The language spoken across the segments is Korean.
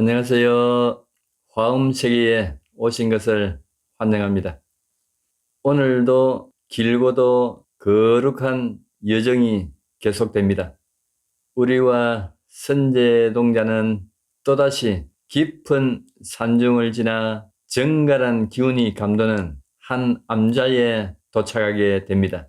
안녕하세요. 화음 세계에 오신 것을 환영합니다. 오늘도 길고도 거룩한 여정이 계속됩니다. 우리와 선제동자는 또다시 깊은 산중을 지나 정갈한 기운이 감도는 한 암자에 도착하게 됩니다.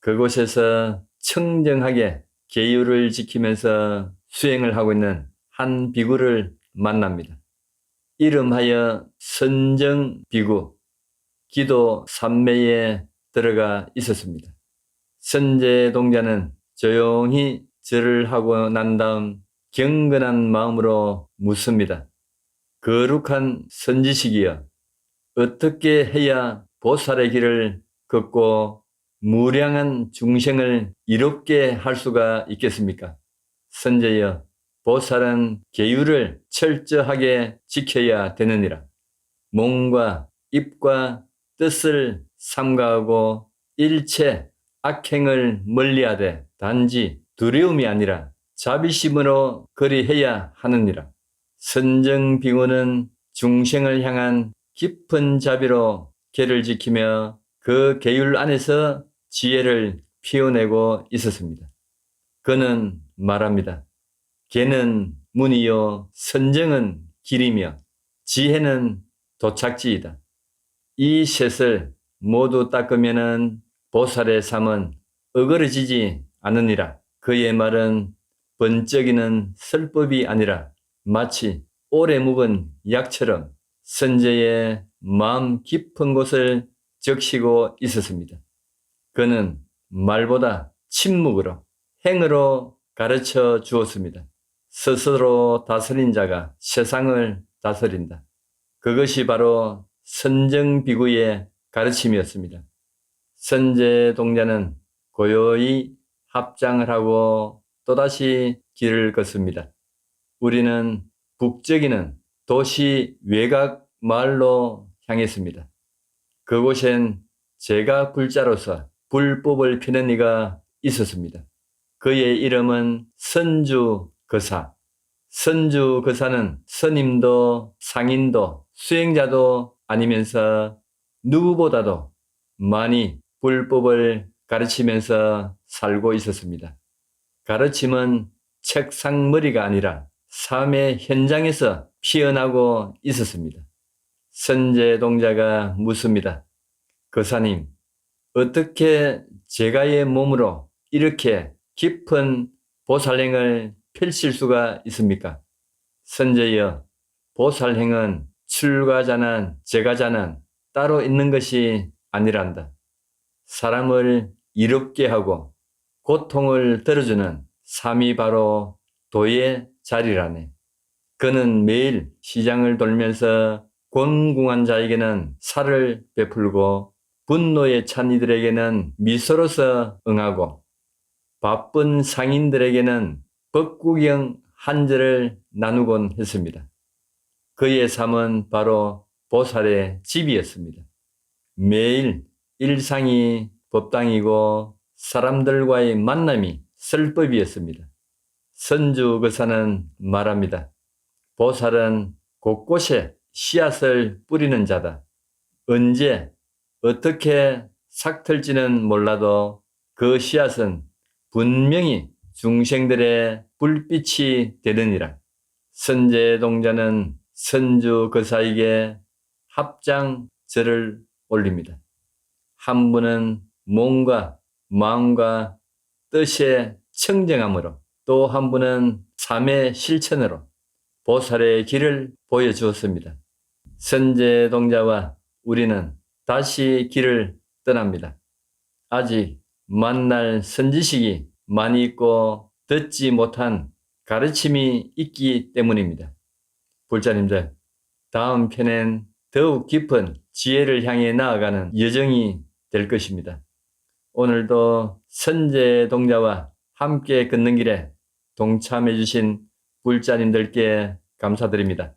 그곳에서 청정하게 계율을 지키면서 수행을 하고 있는 한 비구를 만납니다. 이름하여 선정 비구, 기도 삼매에 들어가 있었습니다. 선제 동자는 조용히 절을 하고 난 다음 경건한 마음으로 묻습니다. 거룩한 선지식이여, 어떻게 해야 보살의 길을 걷고 무량한 중생을 이롭게 할 수가 있겠습니까? 선제여, 보살은 계율을 철저하게 지켜야 되느니라. 몸과 입과 뜻을 삼가하고 일체 악행을 멀리하되 단지 두려움이 아니라 자비심으로 거리해야 하느니라. 선정 비구는 중생을 향한 깊은 자비로 계를 지키며 그 계율 안에서 지혜를 피워내고 있었습니다. 그는 말합니다. 개는 문이요, 선정은 길이며, 지혜는 도착지이다. 이 셋을 모두 닦으면은 보살의 삶은 어그러지지 않으니라. 그의 말은 번쩍이는 설법이 아니라 마치 오래 묵은 약처럼 선제의 마음 깊은 곳을 적시고 있었습니다. 그는 말보다 침묵으로 행으로 가르쳐 주었습니다. 스스로 다스린 자가 세상을 다스린다. 그것이 바로 선정비구의 가르침이었습니다. 선제 동자는 고요히 합장을 하고 또다시 길을 걷습니다. 우리는 북적이는 도시 외곽 마을로 향했습니다. 그곳엔 제가 불자로서 불법을 피는 이가 있었습니다. 그의 이름은 선주 거사. 선주 거사는 선임도 상인도 수행자도 아니면서 누구보다도 많이 불법을 가르치면서 살고 있었습니다. 가르침은 책상머리가 아니라 삶의 현장에서 피어나고 있었습니다. 선제동자가 묻습니다. 거사님, 어떻게 제가의 몸으로 이렇게 깊은 보살행을 펼칠 수가 있습니까? 선제여, 보살행은 출가자는 제가자는 따로 있는 것이 아니란다. 사람을 이롭게 하고 고통을 들어주는 삶이 바로 도의 자리라네. 그는 매일 시장을 돌면서 곤궁한 자에게는 살을 베풀고 분노에 찬 이들에게는 미소로서 응하고 바쁜 상인들에게는 법구경 한 절을 나누곤 했습니다. 그의 삶은 바로 보살의 집이었습니다. 매일 일상이 법당이고 사람들과의 만남이 설법이었습니다. 선주 거사는 말합니다. 보살은 곳곳에 씨앗을 뿌리는 자다. 언제 어떻게 삭틀지는 몰라도 그 씨앗은 분명히 중생들의 불빛이 되느니라. 선제동자는 선주 거사에게 합장 절을 올립니다. 한 분은 몸과 마음과 뜻의 청정함으로 또 한 분은 삶의 실천으로 보살의 길을 보여주었습니다. 선제동자와 우리는 다시 길을 떠납니다. 아직 만날 선지식이 많이 있고 듣지 못한 가르침이 있기 때문입니다. 불자님들, 다음 편엔 더욱 깊은 지혜를 향해 나아가는 여정이 될 것입니다. 오늘도 선제 동자와 함께 걷는 길에 동참해 주신 불자님들께 감사드립니다.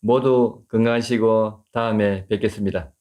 모두 건강하시고 다음에 뵙겠습니다.